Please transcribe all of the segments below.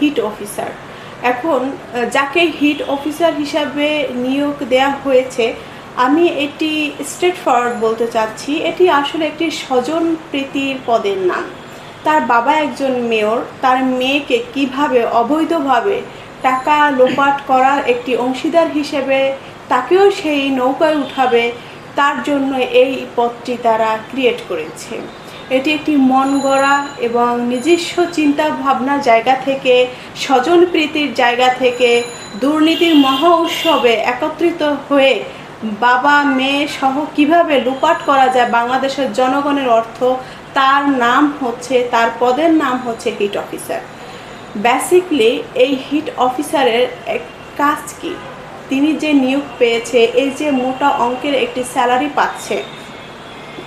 Hit officer এখন যাকে hit officer হিসাবে নিয়োগ দেয়া হয়েছে, আমি এটি স্ট্রেট ফরওয়ার্ড বলতে চাচ্ছি, এটি আসলে একটি স্বজন প্রীতির পদের নাম। তার বাবা একজন মেয়র, তার মেয়েকে কীভাবে অবৈধভাবে টাকা লোপাট করার একটি অংশীদার হিসেবে তাকেও সেই নৌকায় উঠাবে, তার জন্য এই পদটি তারা ক্রিয়েট করেছে। এটি একটি মন গড়া এবং নিজস্ব চিন্তা ভাবনার জায়গা থেকে, স্বজন প্রীতির জায়গা থেকে, দুর্নীতির মহা উৎসবে একত্রিত হয়ে বাবা, মেয়ে সহ কীভাবে লুপাট করা যায় বাংলাদেশের জনগণের অর্থ, তার নাম হচ্ছে, তার পদের নাম হচ্ছে হিট অফিসার বেসিকলি এই হিট অফিসারের এক কাজ কি? তিনি যে নিয়োগ পেয়েছে, এই যে মোটা অঙ্কের একটি স্যালারি পাচ্ছে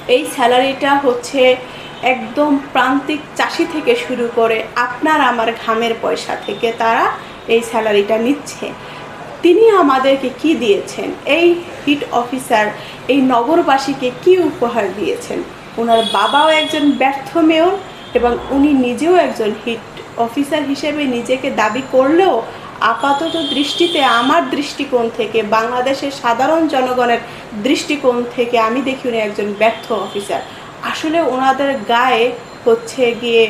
এই স্যালারিটা হচ্ছে একদম প্রান্তিক চাষি থেকে শুরু করে আপনার আমার ঘামের পয়সা থেকে তারা এই স্যালারিটা নিচ্ছে। তিনি আমাদেরকে কি দিয়েছেন? এই হিট অফিসার, এই নগরবাসীকে কি উপহার দিয়েছেন? ওনার বাবাও একজন ব্যর্থ মেয়র এবং উনি নিজেও একজন হিট অফিসার হিসেবে নিজেকে দাবি করলেও আপাতত দৃষ্টিতে আমার দৃষ্টিকোণ থেকে, বাংলাদেশের সাধারণ জনগণের দৃষ্টিকোণ থেকে আমি দেখি উনি একজন ব্যর্থ অফিসার। আসলে ওনাদের গায়ে হচ্ছে গিয়ে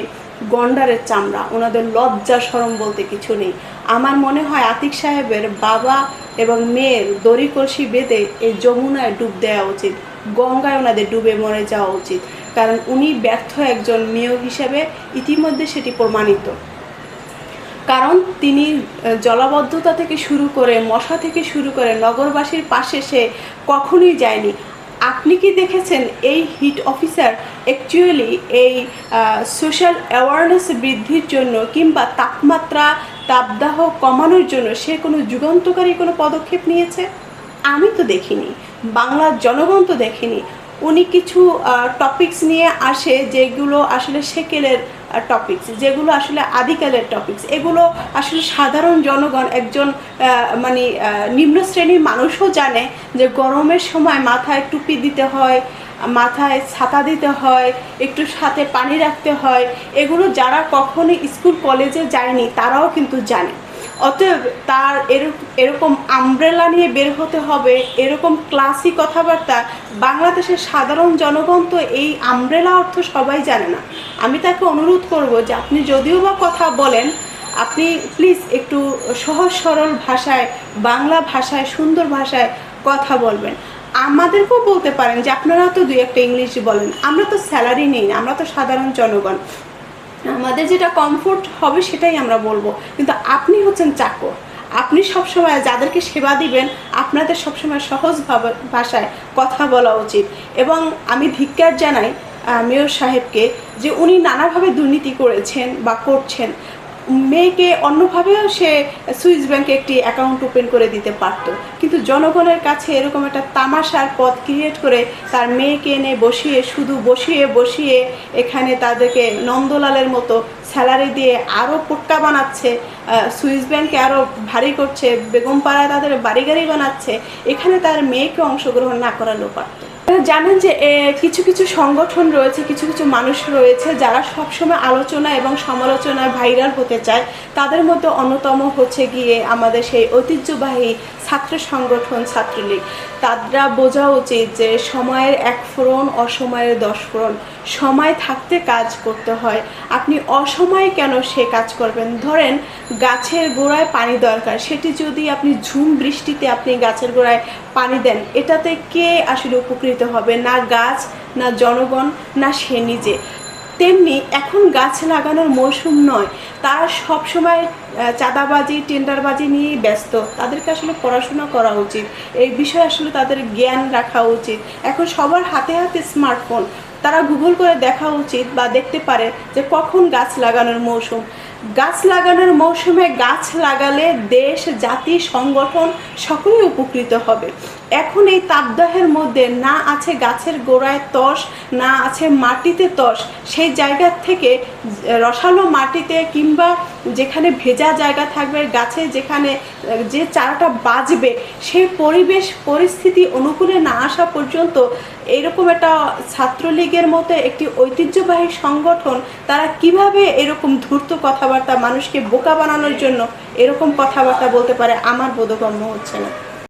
গন্ডারের চামড়া, ওনাদের লজ্জা সরম বলতে কিছু নেই। আমার মনে হয় আতিক সাহেবের বাবা এবং মেয়ের দড়ি কলসি বেঁধে এই যমুনায় ডুব দেওয়া উচিত, গঙ্গায় ওনাদের ডুবে মরে যাওয়া উচিত। কারণ উনি ব্যর্থ একজন মেয়র হিসেবে ইতিমধ্যে সেটি প্রমাণিত। তিনি জলাবদ্ধতা থেকে শুরু করে মশা থেকে শুরু করে নগরবাসীর পাশে সে কখনোই যায়নি। আপনি কি দেখেছেন এই হিট অফিসার অ্যাকচুয়ালি এই সোশ্যাল অ্যাওয়ারনেস বৃদ্ধির জন্য কিংবা তাপমাত্রা, তাপদাহ কমানোর জন্য সে কোনো যুগান্তকারী কোনো পদক্ষেপ নিয়েছে? আমি তো দেখিনি। বাংলার জনগণ তো দেখেনি। উনি কিছু টপিকস নিয়ে আসে যেগুলো আসলে সেকেলের টপিকস যেগুলো আসলে আদিকালের টপিকস এগুলো আসলে সাধারণ জনগণ একজন মানে নিম্ন শ্রেণির মানুষও জানে যে গরমের সময় মাথায় টুপি দিতে হয়, মাথায় ছাতা দিতে হয়, একটু সাথে পানি রাখতে হয়, এগুলো যারা কখনো স্কুল কলেজে যায়নি, তারাও কিন্তু জানে। অতএব তার এরকম আমব্রেলা নিয়ে বের হতে হবে, এরকম ক্লাসি কথাবার্তা। বাংলাদেশের সাধারণ জনগণ তো এই আমব্রেলা অর্থ সবাই জানে না। আমি তাকে অনুরোধ করব যে আপনি যদিও বা কথা বলেন, আপনি প্লিজ একটু সহজ সরল ভাষায়, বাংলা ভাষায়, সুন্দর ভাষায় কথা বলবেন। আমাদেরকেও বলতে পারেন যে আপনারা তো দুই একটা ইংলিশ বলেন, আমরা তো স্যালারি নেই না, আমরা তো সাধারণ জনগণ। আমাদের যেটা কমফোর্ট হবে সেটাই আমরা বলব। কিন্তু আপনি হচ্ছেন চাকর। আপনি সবসময় যাদেরকে সেবা দিবেন, আপনাদের সবসময় সহজ ভাষায় কথা বলা উচিত। এবং আমি ধিক্কার জানাই মেয়র সাহেবকে যে উনি নানাভাবে দুর্নীতি করেছেন বা করছেন। মেয়েকে অন্যভাবেও সে সুইস ব্যাংকে একটি অ্যাকাউন্ট ওপেন করে দিতে পারত। কিন্তু জনগণের কাছে এরকম একটা তামাশার পথ ক্রিয়েট করে তার মেয়েকে এনে বসিয়ে, শুধু বসিয়ে বসিয়ে এখানে তাদেরকে নন্দলালের মতো স্যালারি দিয়ে আরও পোট্টা বানাচ্ছে সুইস ব্যাংকে আরও ভারী করছে, বেগমপাড়ায় তাদের বাড়ি গাড়ি বানাচ্ছে, এখানে তার মেয়েকে অংশগ্রহণ না করালেও পারত। জানেন যে কিছু কিছু সংগঠন রয়েছে, কিছু কিছু মানুষ রয়েছে যারা সবসময় আলোচনা এবং সমালোচনায় ভাইরাল হতে চায়। তাদের মধ্যে অন্যতম হচ্ছে গিয়ে আমাদের সেই ঐতিহ্যবাহী ছাত্র সংগঠন ছাত্রলীগ। তারা বোঝা উচিত যে, সময়ের এক ফোড়ন, অসময়ের দশ ফোড়ন। সময় থাকতে কাজ করতে হয়। আপনি অসময়ে কেন সে কাজ করবেন? ধরেন, গাছের গোড়ায় পানি দরকার। সেটি যদি আপনি ঝুম বৃষ্টিতে আপনি গাছের গোড়ায় পানি দেন, এটাতে কে আসলে উপকৃত হবে? না গাছ, না জনগণ, না সে নিজে। তেমনি এখন গাছ লাগানোর মৌসুম নয়। তারা সবসময় চাঁদাবাজি, টেন্ডারবাজি নিয়েই ব্যস্ত। তাদেরকে আসলে পড়াশোনা করা উচিত। এই বিষয়ে আসলে তাদের জ্ঞান রাখা উচিত। এখন সবার হাতে হাতে স্মার্টফোন তারা গুগল করে দেখা উচিত বা দেখতে পারে যে কখন গাছ লাগানোর মৌসুম। গাছ লাগানোর মৌসুমে গাছ লাগালে দেশ, জাতি, সংগঠন সকলেই উপকৃত হবে। এখন এই তাপদাহের মধ্যে না আছে গাছের গোড়ায় তস, না আছে মাটিতে তস। সেই জায়গার থেকে রসালো মাটিতে কিংবা যেখানে ভেজা জায়গা থাকবে, গাছে যেখানে, যে চারাটা বাজবে, সেই পরিবেশ পরিস্থিতি অনুকূলে না আসা পর্যন্ত এরকম একটা ছাত্রলীগের মতো একটি ঐতিহ্যবাহী সংগঠন তারা কীভাবে এরকম ধূর্ত কথাবার্তা মানুষকে বোকা বানানোর জন্য এরকম কথাবার্তা বলতে পারে, আমার বোধগম্য হচ্ছে না।